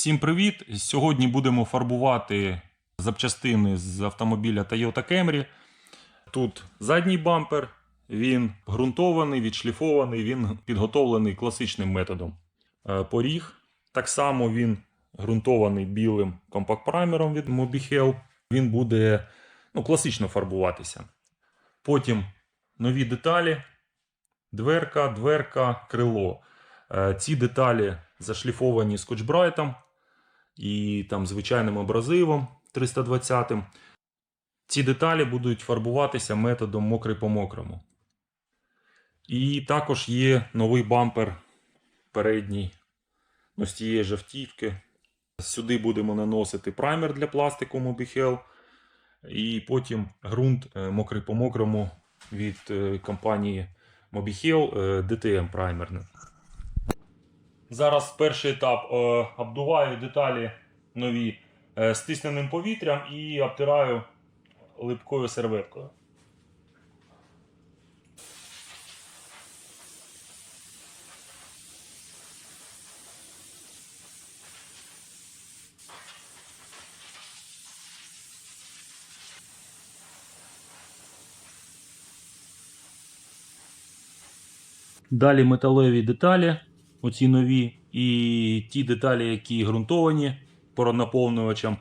Всім привіт! Сьогодні будемо фарбувати запчастини з автомобіля Toyota Camry. Тут задній бампер, він ґрунтований, відшліфований, він підготовлений класичним методом. Е, Поріг так само він ґрунтований білим компакт-праймером від Mobihel. Він буде ну, класично фарбуватися. Потім нові деталі, дверка, дверка, крило. Е, Ці деталі зашліфовані скотчбрайтом і там звичайним абразивом 320. Ці деталі будуть фарбуватися методом мокрий по мокрому. І також є новий бампер передній ну, з тієї ж автівки. Сюди будемо наносити праймер для пластику Mobihel. І потім ґрунт е, мокрий по мокрому від е, компанії Mobihel е, DTM праймерний. Зараз перший етап е, обдуваю деталі нові е, стисненим повітрям і обтираю липкою серветкою. Далі металеві деталі, оці нові, і ті деталі, які ґрунтовані поронаповнювачем.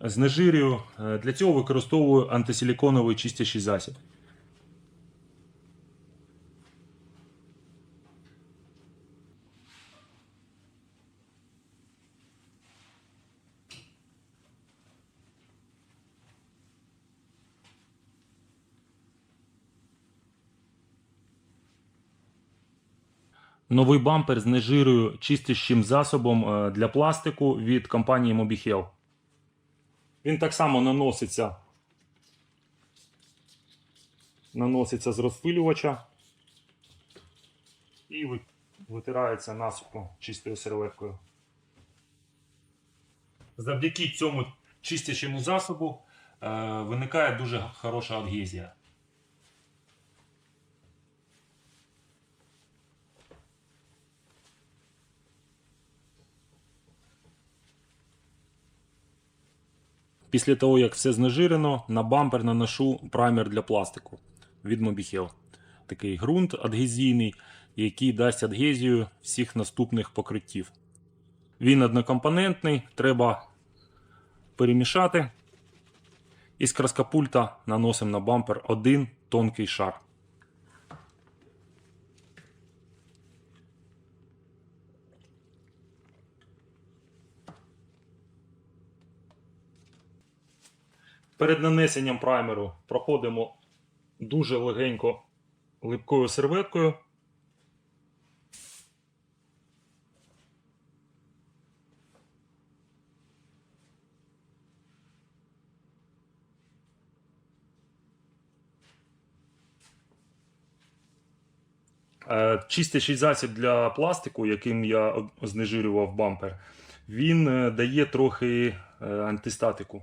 Знежирюю. Е, Для цього використовую антисиліконовий чистящий засіб. Новий бампер знежирюю чистящим засобом е, для пластику від компанії Mobihel. Він так само наноситься, наноситься з розпилювача і витирається насухо чистою серветкою. Завдяки цьому чистячому засобу е, виникає дуже хороша адгезія. Після того, як все знежирено, на бампер наношу праймер для пластику від Mobihel. Такий ґрунт адгезійний, який дасть адгезію всіх наступних покриттів. Він однокомпонентний, треба перемішати. Із краскопульта наносимо на бампер один тонкий шар. Перед нанесенням праймеру проходимо дуже легенько липкою серветкою. Е, Чистячий засіб для пластику, яким я знежирював бампер, він е, дає трохи е, антистатику.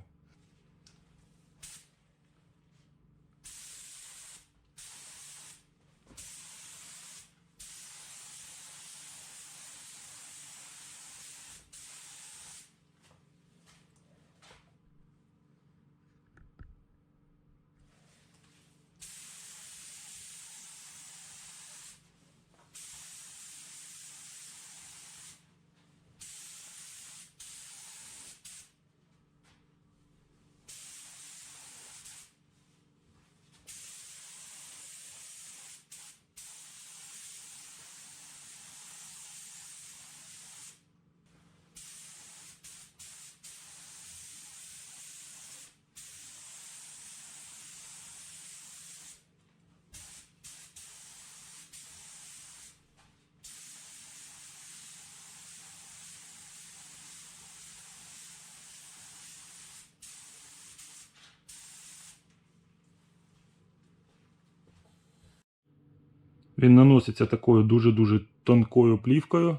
Він наноситься такою дуже-дуже тонкою плівкою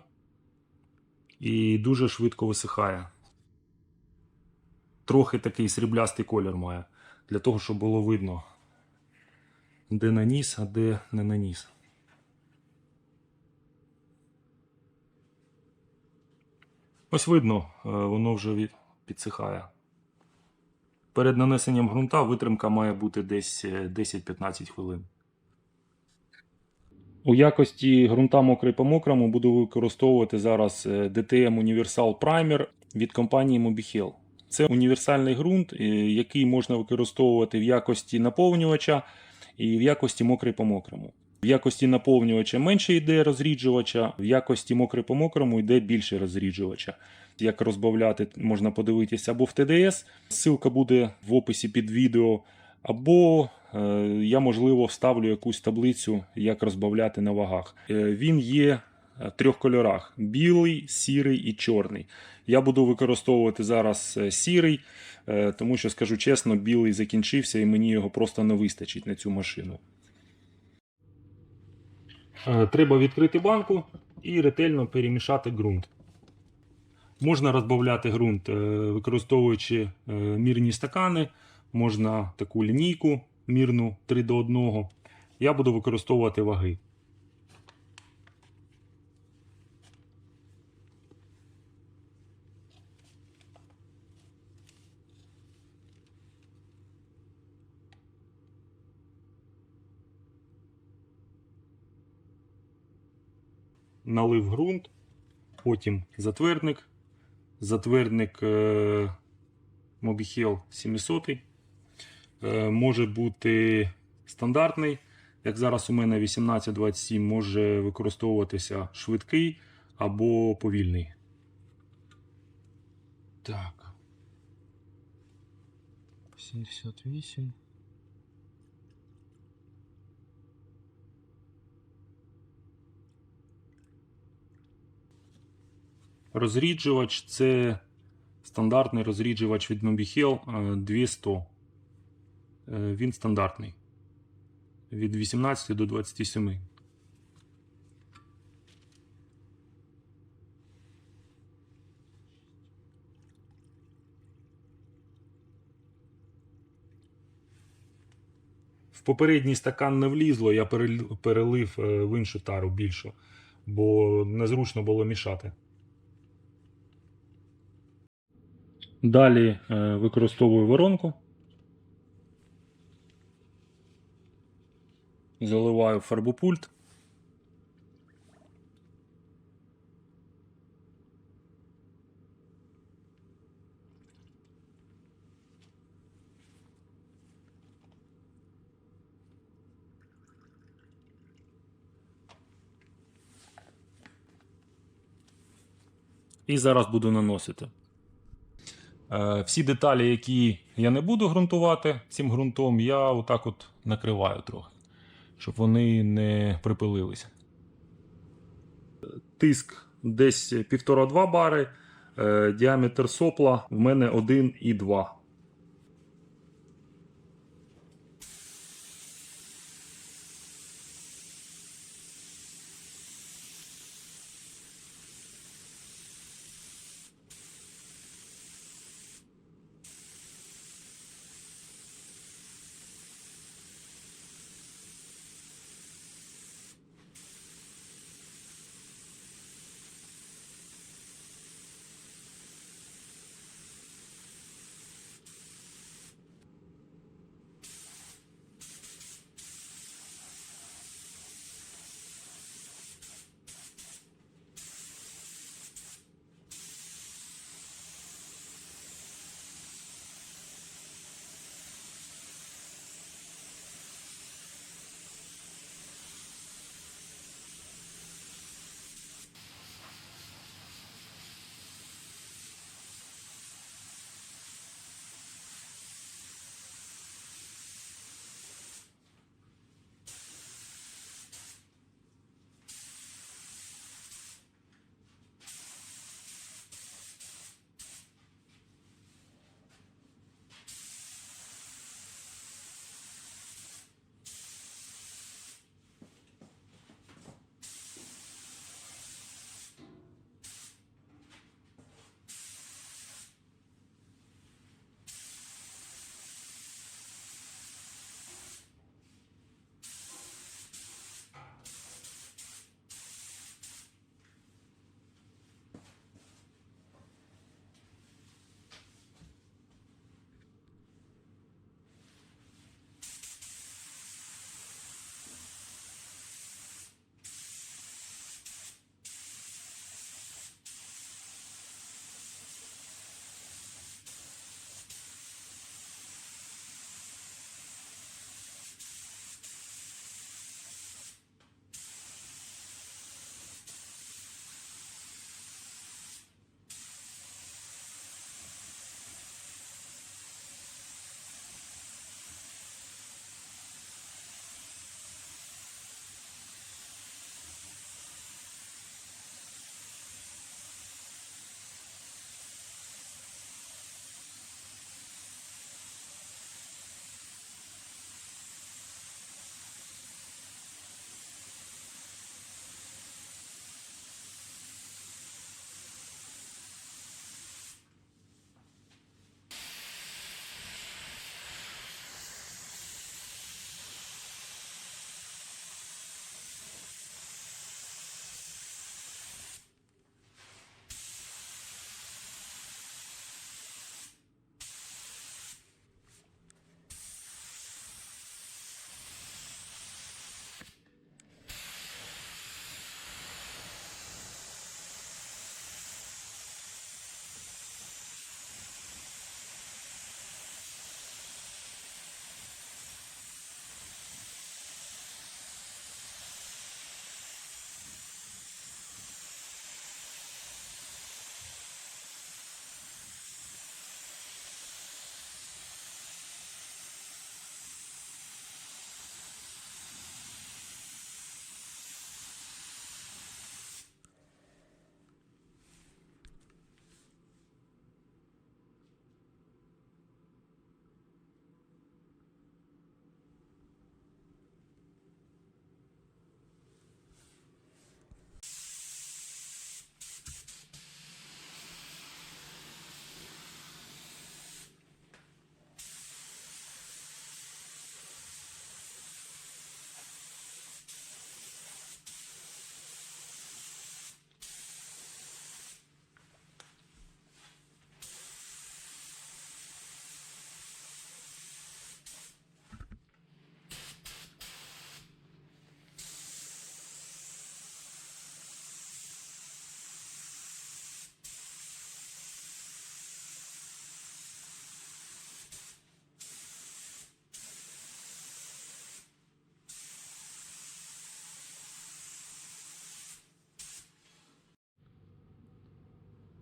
і дуже швидко висихає. Трохи такий сріблястий колір має, для того, щоб було видно, де наніс, а де не наніс. Ось видно, е, воно вже підсихає. Перед нанесенням ґрунта витримка має бути десь е, 10-15 хвилин. У якості ґрунта мокрий по мокрому буду використовувати зараз DTM Universal Primer від компанії Mobihel. Це універсальний ґрунт, е, який можна використовувати в якості наповнювача і в якості мокрий по мокрому. В якості наповнювача менше йде розріджувача, в якості мокрий по мокрому йде більше розріджувача. Як розбавляти, можна подивитися або в ТДС, ссылка буде в описі під відео, або е, я, можливо, вставлю якусь таблицю, як розбавляти на вагах. Е, він є в трьох кольорах: білий, сірий і чорний. Я буду використовувати зараз е, сірий, е, тому що, скажу чесно, білий закінчився і мені його просто не вистачить на цю машину. Е, Треба відкрити банку і ретельно перемішати ґрунт. Можна розбавляти ґрунт, е, використовуючи е, мірні стакани, можна таку лінійку мірну 3 до 1. Я буду використовувати ваги. Налив ґрунт, потім затвердник, затвердник е, Mobihel 700. Е, може бути стандартний. Як зараз у мене 1827, може використовуватися швидкий або повільний. Так. 78. Розріджувач це стандартний розріджувач від Mobihel е, 200. Е, Він стандартний. Від 18 до 27. В попередній стакан не влізло, я перелив е, в іншу тару більшу, бо незручно було мішати. Далі е, використовую воронку. Заливаю фарбопульт. І зараз буду наносити. Е, Всі деталі, які я не буду ґрунтувати цим ґрунтом, я отак от накриваю трохи, щоб вони не припилилися. Тиск десь 1,5-2 бари, е, діаметр сопла в мене 1,2.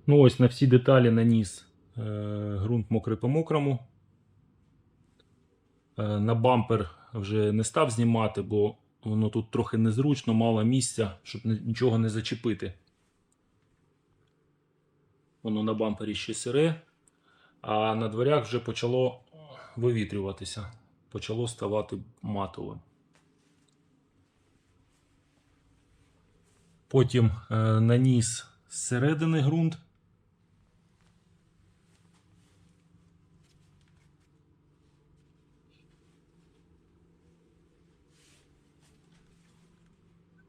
Ну, ось на всі деталі наніс е, ґрунт мокрий по мокрому. Е, на бампер вже не став знімати, бо воно тут трохи незручно, мало місця, щоб нічого не зачепити. Воно на бампері ще сире, а на дверях вже почало вивітрюватися, почало ставати матовим. Потім е, наніс зсередини ґрунт.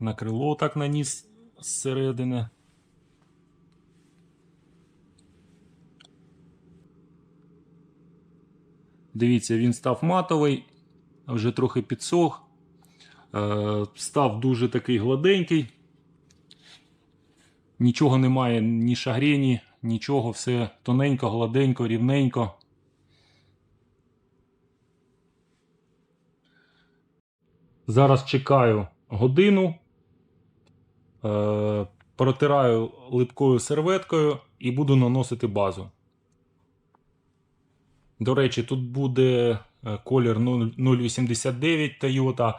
На крило так наніс зсередини. Дивіться, він став матовий, вже трохи підсох. Е, став дуже такий гладенький. Нічого немає, ні шагрені, нічого, все тоненько, гладенько, рівненько. Зараз чекаю годину, протираю липкою серветкою і буду наносити базу. До речі, тут буде е, колір 089 Toyota.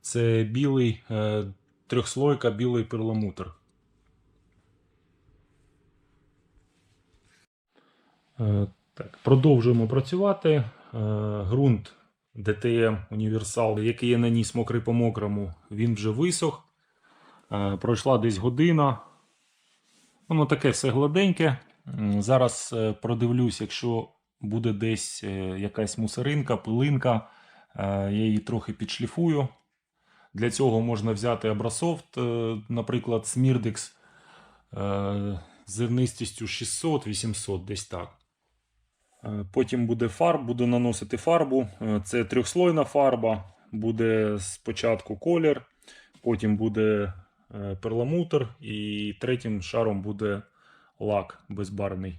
Це білий е, трьохслойка, білий перламутр. Е, Так, продовжуємо працювати. Е, Ґрунт DTM Універсал, який я наніс мокрий по мокрому, він вже висох. Е, Пройшла десь година. Воно таке все гладеньке. Зараз е, продивлюсь, якщо буде десь е, якась мусоринка, пилинка, я її трохи підшліфую. Для цього можна взяти Абрасофт, наприклад, е, з зернистістю 600-800, десь так. Потім буде фарб, буду наносити фарбу. Це трьохслойна фарба. Буде спочатку колір, потім буде перламутр, і третім шаром буде лак безбарвний.